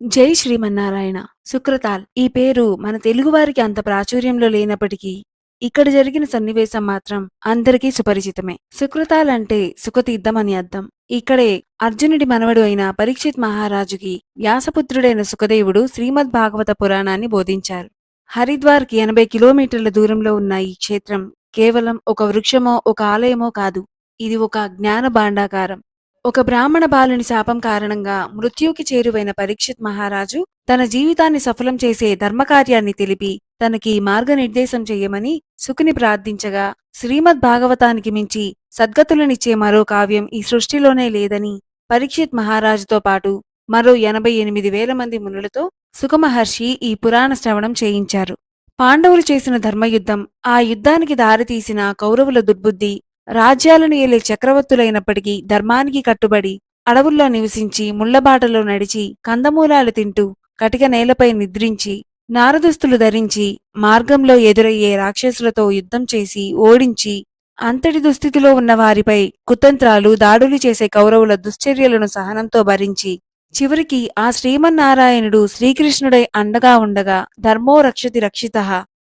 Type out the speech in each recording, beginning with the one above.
జై శ్రీమన్నారాయణ. సుక్రతాల్ ఈ పేరు మన తెలుగువారికి అంత ప్రాచుర్యంలో లేనప్పటికీ ఇక్కడ జరిగిన సన్నివేశం మాత్రం అందరికీ సుపరిచితమే. సుక్రతాల్ అంటే సుఖతీర్థం అని అర్థం. ఇక్కడే అర్జునుడి మనవడు అయిన పరీక్షిత్ మహారాజుకి వ్యాసపుత్రుడైన సుఖదేవుడు శ్రీమద్ భాగవత పురాణాన్ని బోధించారు. హరిద్వార్కి ఎనభై కిలోమీటర్ల దూరంలో ఉన్న ఈ క్షేత్రం కేవలం ఒక వృక్షమో ఒక ఆలయమో కాదు. ఇది ఒక జ్ఞాన భాండాగారం ఒక బ్రాహ్మణ బాలుని శాపం కారణంగా మృత్యుకి చేరువైన పరీక్షిత్ మహారాజు తన జీవితాన్ని సఫలం చేసే ధర్మకార్యాన్ని తెలిపి తనకి మార్గనిర్దేశం చెయ్యమని సుకుని ప్రార్థించగా శ్రీమద్ భాగవతానికి మించి సద్గతులనిచ్చే మరో కావ్యం ఈ సృష్టిలోనే లేదని పరీక్షిత్ మహారాజుతో పాటు మరో ఎనభై ఎనిమిది వేల మంది మునులతో సుఖమహర్షి ఈ పురాణ శ్రవణం చేయించారు. పాండవులు చేసిన ధర్మయుద్ధం ఆ యుద్ధానికి దారితీసిన కౌరవుల దుర్బుద్ధి రాజ్యాలను ఏలే చక్రవర్తులైనప్పటికీ ధర్మానికి కట్టుబడి అడవుల్లో నివసించి ముళ్ళబాటలో నడిచి కందమూలాలు తింటూ కటిక నేలపై నిద్రించి నారదుస్తులు ధరించి మార్గంలో ఎదురయ్యే రాక్షసులతో యుద్ధం చేసి ఓడించి అంతటి దుస్థితిలో ఉన్న వారిపై కుతంత్రాలు దాడులు చేసే కౌరవుల దుశ్చర్యలను సహనంతో భరించి చివరికి ఆ శ్రీమన్నారాయణుడు శ్రీకృష్ణుడై అండగా ఉండగా ధర్మో రక్షతి రక్షిత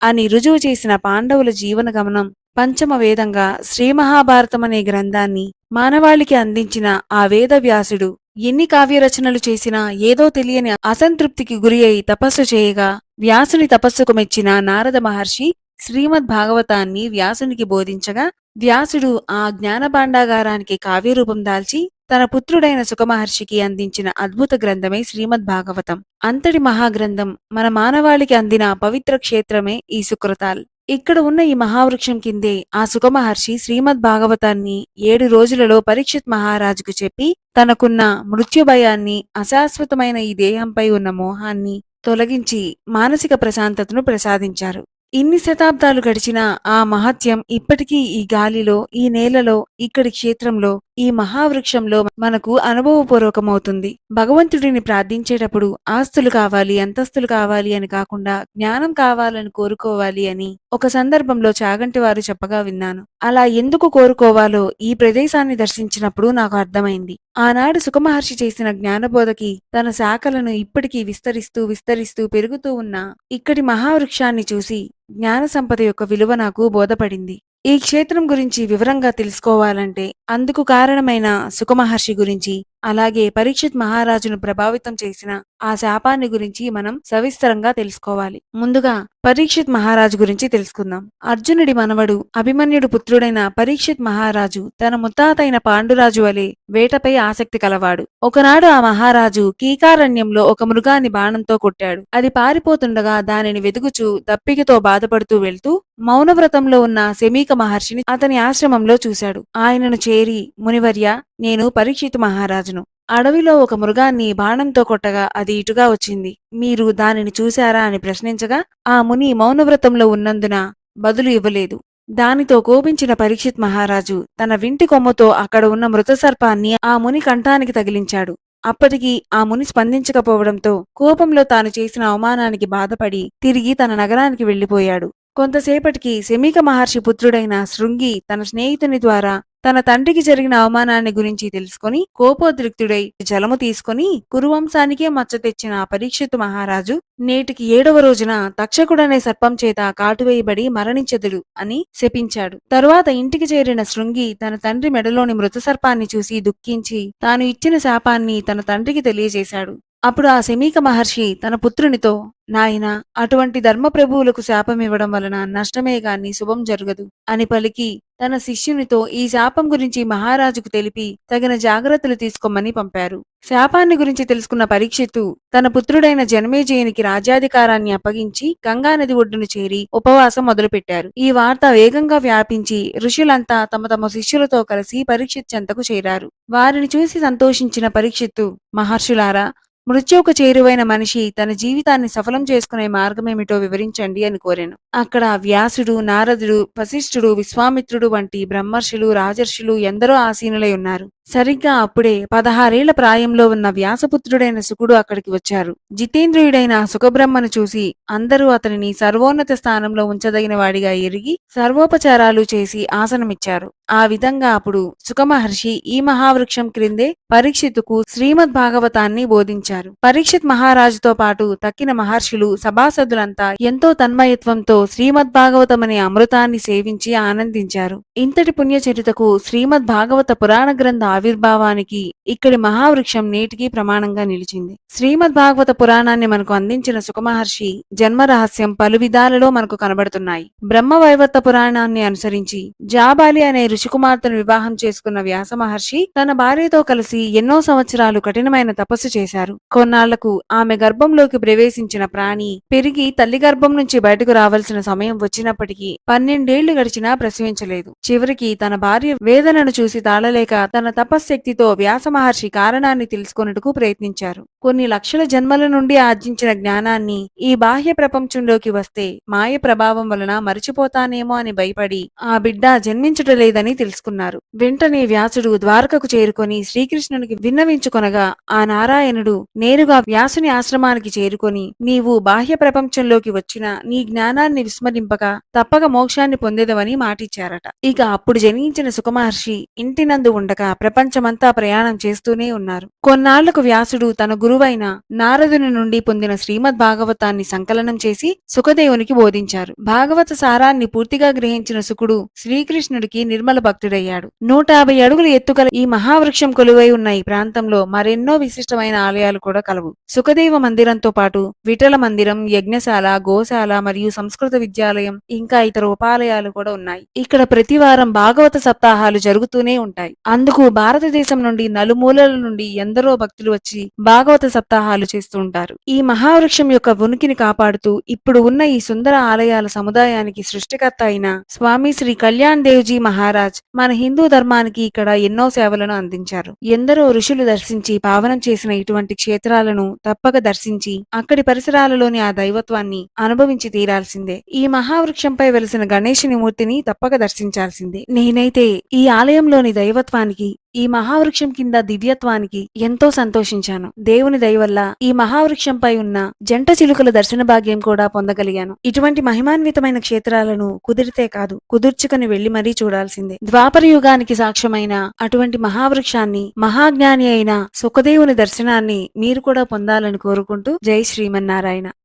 అని రుజువు చేసిన పాండవుల జీవన గమనం పంచమ వేదంగా శ్రీ మహాభారతం అనే గ్రంథాన్ని మానవాళికి అందించిన ఆ వేదవ్యాసుడు ఎన్ని కావ్యరచనలు చేసినా ఏదో తెలియని అసంతృప్తికి గురి అయి తపస్సు చేయగా వ్యాసుని తపస్సుకు మెచ్చిన నారద మహర్షి శ్రీమద్ భాగవతాన్ని వ్యాసునికి బోధించగా వ్యాసుడు ఆ జ్ఞానభాండాగారానికి కావ్యరూపం దాల్చి తన పుత్రుడైన సుఖమహర్షికి అందించిన అద్భుత గ్రంథమే శ్రీమద్ భాగవతం అంతటి మహాగ్రంథం మన మానవాళికి అందిన పవిత్ర క్షేత్రమే ఈ సుకృతాల్. ఇక్కడ ఉన్న ఈ మహావృక్షం కిందే ఆ సుఖమహర్షి శ్రీమద్ భాగవతాన్ని ఏడు రోజులలో పరీక్షిత్ మహారాజుకు చెప్పి తనకున్న మృత్యుభయాన్ని అశాశ్వతమైన ఈ దేహంపై ఉన్న మోహాన్ని తొలగించి మానసిక ప్రశాంతతను ప్రసాదించారు. ఇన్ని శతాబ్దాలు గడిచినా ఆ మహత్యం ఇప్పటికీ ఈ గాలిలో ఈ నేలలో ఇక్కడి క్షేత్రంలో ఈ మహావృక్షంలో మనకు అనుభవపూర్వకమవుతుంది. భగవంతుడిని ప్రార్థించేటప్పుడు ఆస్తులు కావాలి అంతస్తులు కావాలి అని కాకుండా జ్ఞానం కావాలని కోరుకోవాలి అని ఒక సందర్భంలో చాగంటి వారు చెప్పగా విన్నాను. అలా ఎందుకు కోరుకోవాలో ఈ ప్రదేశాన్ని దర్శించినప్పుడు నాకు అర్థమైంది. ఆనాడు సుఖమహర్షి చేసిన జ్ఞానబోధకి తన శాఖలను ఇప్పటికీ విస్తరిస్తూ విస్తరిస్తూ పెరుగుతూ ఉన్న ఇక్కడి మహావృక్షాన్ని చూసి జ్ఞాన సంపద యొక్క విలువ నాకు బోధపడింది. ఈ క్షేత్రం గురించి వివరంగా తెలుసుకోవాలంటే అందుకు కారణమైన సుఖమహర్షి గురించి అలాగే పరీక్షిత్ మహారాజును ప్రభావితం చేసిన ఆ శాపాన్ని గురించి మనం సవిస్తరంగా తెలుసుకోవాలి. ముందుగా పరీక్షిత్ మహారాజు గురించి తెలుసుకుందాం. అర్జునుడి మనవడు అభిమన్యుడు పుత్రుడైన పరీక్షిత్ మహారాజు తన ముత్తాతైన పాండురాజు వలె వేటపై ఆసక్తి కలవాడు. ఒకనాడు ఆ మహారాజు కీకారణ్యంలో ఒక మృగాన్ని బాణంతో కొట్టాడు. అది పారిపోతుండగా దానిని వెదుగుచూ దప్పికతో బాధపడుతూ వెళ్తూ మౌనవ్రతంలో ఉన్న శమీక మహర్షిని అతని ఆశ్రమంలో చూశాడు. ఆయనను చేరి మునివర్య నేను పరీక్షిత్ మహారాజు అడవిలో ఒక మృగాన్ని బాణంతో కొట్టగా అది ఇటుగా వచ్చింది. మీరు దానిని చూశారా అని ప్రశ్నించగా ఆ ముని మౌనవ్రతంలో ఉన్నందున బదులు ఇవ్వలేదు. దానితో కోపించిన పరీక్షిత్ మహారాజు తన వింటి కొమ్మతో అక్కడ ఉన్న మృతసర్పాన్ని ఆ ముని కంఠానికి తగిలించాడు. అప్పటికి ఆ ముని స్పందించకపోవడంతో కోపంలో తాను చేసిన అవమానానికి బాధపడి తిరిగి తన నగరానికి వెళ్ళిపోయాడు కొంతసేపటికి శమీక మహర్షి పుత్రుడైన శృంగి తన స్నేహితుని ద్వారా తన తండ్రికి జరిగిన అవమానాన్ని గురించి తెలుసుకుని కోపోద్రిక్తుడై జలము తీసుకుని కురువంశానికే మచ్చ తెచ్చిన ఆ పరీక్షితు మహారాజు నేటికి ఏడవ రోజున తక్షకుడనే సర్పం చేత కాటువేయబడి మరణించదుడు అని శపించాడు. తరువాత ఇంటికి చేరిన శృంగి తన తండ్రి మెడలోని మృత సర్పాన్ని చూసి దుఃఖించి తాను ఇచ్చిన శాపాన్ని తన తండ్రికి తెలియజేశాడు. అప్పుడు ఆ శమీక మహర్షి తన పుత్రునితో నాయన అటువంటి ధర్మప్రభువులకు శాపమివ్వడం వలన నష్టమే గాని శుభం జరగదు అని పలికి తన శిష్యునితో ఈ శాపం గురించి మహారాజుకు తెలిపి తగిన జాగ్రత్తలు తీసుకోమని పంపారు. శాపాన్ని గురించి తెలుసుకున్న పరీక్షిత్తు తన పుత్రుడైన జన్మేజయునికి రాజ్యాధికారాన్ని అప్పగించి గంగానది ఒడ్డును చేరి ఉపవాసం మొదలుపెట్టారు. ఈ వార్త వేగంగా వ్యాపించి ఋషులంతా తమ తమ శిష్యులతో కలిసి పరీక్షిత్ చెంతకు చేరారు. వారిని చూసి సంతోషించిన పరీక్షిత్తు మహర్షులారా మృత్యువుకు చేరువైన మనిషి తన జీవితాన్ని సఫలం చేసుకునే మార్గమేమిటో వివరించండి అని కోరాను. అక్కడ వ్యాసుడు నారదుడు వశిష్ఠుడు విశ్వామిత్రుడు వంటి బ్రహ్మర్షులు రాజర్షులు ఎందరో ఆసీనులై ఉన్నారు. సరిగ్గా అప్పుడే పదహారేళ్ళ ప్రాయంలో ఉన్న వ్యాసపుత్రుడైన సుకుడు అక్కడికి వచ్చారు. జితేంద్రియుడైన సుఖబ్రహ్మను చూసి అందరూ అతనిని సర్వోన్నత స్థానంలో ఉంచదగిన వాడిగా ఎరిగి సర్వోపచారాలు చేసి ఆసనమిచ్చారు. ఆ విధంగా అప్పుడు సుఖమహర్షి ఈ మహావృక్షం క్రిందే పరీక్షిత్తుకు శ్రీమద్ భాగవతాన్ని బోధించారు. పరీక్షిత్ మహారాజుతో పాటు తక్కిన మహర్షులు సభాసదులంతా ఎంతో తన్మయత్వంతో శ్రీమద్ భాగవతం అనే అమృతాన్ని సేవించి ఆనందించారు. ఇంతటి పుణ్యచరితకు శ్రీమద్ భాగవత పురాణ గ్రంథ ఆవిర్భావానికి ఇక్కడి మహావృక్షం నేటికి ప్రమాణంగా నిలిచింది. శ్రీమద్ భాగవత పురాణాన్ని మనకు అందించిన సుఖమహర్షి జన్మ రహస్యం పలు విధాలలో మనకు కనబడుతున్నాయి. బ్రహ్మ వైవర్త పురాణాన్ని అనుసరించి జాబాలి అనే ఋషికుమార్తెను వివాహం చేసుకున్న వ్యాస మహర్షి తన భార్యతో కలిసి ఎన్నో సంవత్సరాలు కఠినమైన తపస్సు చేశారు. కొన్నాళ్ళకు ఆమె గర్భంలోకి ప్రవేశించిన ప్రాణి పెరిగి తల్లి గర్భం నుంచి బయటకు రావాల్సిన సమయం వచ్చినప్పటికీ పన్నెండేళ్ళు గడిచినా ప్రసవించలేదు. చివరికి తన భార్య వేదనను చూసి తాళలేక తన తపశ్శక్తితో వ్యాస మహర్షి కారణాన్ని తెలుసుకొనుటకు ప్రయత్నించారు. కొన్ని లక్షల జన్మల నుండి ఆర్జించిన జ్ఞానాన్ని ఈ బాహ్య ప్రపంచంలోకి వస్తే మాయ ప్రభావం వలన మరిచిపోతానేమో అని భయపడి ఆ బిడ్డ జన్మించుటలేదని తెలుసుకున్నారు. వెంటనే వ్యాసుడు ద్వారకకు చేరుకొని శ్రీకృష్ణునికి విన్నవించుకొనగా ఆ నారాయణుడు నేరుగా వ్యాసుని ఆశ్రమానికి చేరుకొని నీవు బాహ్య ప్రపంచంలోకి వచ్చిన నీ జ్ఞానాన్ని విస్మరింపక తప్పక మోక్షాన్ని పొందేదవని మాటిచ్చారట. ఇక అప్పుడు జనించిన సుఖమహర్షి ఇంటినందు ఉండగా ప్రపంచమంతా ప్రయాణం చేస్తూనే ఉన్నారు. కొన్నాళ్ళకు వ్యాసుడు తన గురువైన నారదుని నుండి పొందిన శ్రీమద్ భాగవతాన్ని సంకలనం చేసి సుఖదేవునికి బోధించారు. భాగవత సారాన్ని పూర్తిగా గ్రహించిన సుకుడు శ్రీకృష్ణుడికి నిర్మల భక్తుడయ్యాడు. నూట యాభై అడుగుల ఎత్తుగల ఈ మహావృక్షం కొలువై ఉన్న ఈ ప్రాంతంలో మరెన్నో విశిష్టమైన ఆలయాలు కూడా కలవు. సుఖదేవ మందిరంతో పాటు విఠల మందిరం యజ్ఞశాల గోశాల మరియు సంస్కృత విద్యాలయం ఇంకా ఇతర ఉపాలయాలు కూడా ఉన్నాయి. ఇక్కడ ప్రతి వారం భాగవత సప్తాహాలు జరుగుతూనే ఉంటాయి. అందుకు భారతదేశం నుండి నలుమూలల నుండి ఎందరో భక్తులు వచ్చి భాగవత సప్తాహాలు చేస్తూ ఉంటారు. ఈ మహావృక్షం యొక్క ఉనికిని కాపాడుతూ ఇప్పుడు ఉన్న ఈ సుందర ఆలయాల సముదాయానికి సృష్టికర్త అయిన స్వామి శ్రీ కళ్యాణ్ దేవ్జీ మహారాజ్ మన హిందూ ధర్మానికి ఇక్కడ ఎన్నో సేవలను అందించారు. ఎందరో ఋషులు దర్శించి పావనం చేసిన ఇటువంటి క్షేత్రాలను తప్పక దర్శించి అక్కడి పరిసరాలలోని ఆ దైవత్వాన్ని అనుభవించి తీరాల్సిందే. ఈ మహావృక్షంపై వెలిసిన గణేశుని మూర్తిని తప్పక దర్శించాల్సిందే. నేనైతే ఈ ఆలయంలోని దైవత్వానికి ఈ మహావృక్షం కింద దివ్యత్వానికి ఎంతో సంతోషించాను. దేవుని దయవల్ల ఈ మహావృక్షంపై ఉన్న జంట చిలుకల దర్శన భాగ్యం కూడా పొందగలిగాను. ఇటువంటి మహిమాన్వితమైన క్షేత్రాలను కుదిరితే కాదు కుదుర్చుకుని వెళ్ళి మరీ చూడాల్సిందే. ద్వాపర యుగానికి సాక్ష్యమైన అటువంటి మహావృక్షాన్ని మహాజ్ఞాని అయిన సుఖదేవుని దర్శనాన్ని మీరు కూడా పొందాలని కోరుకుంటూ జై శ్రీమన్నారాయణ.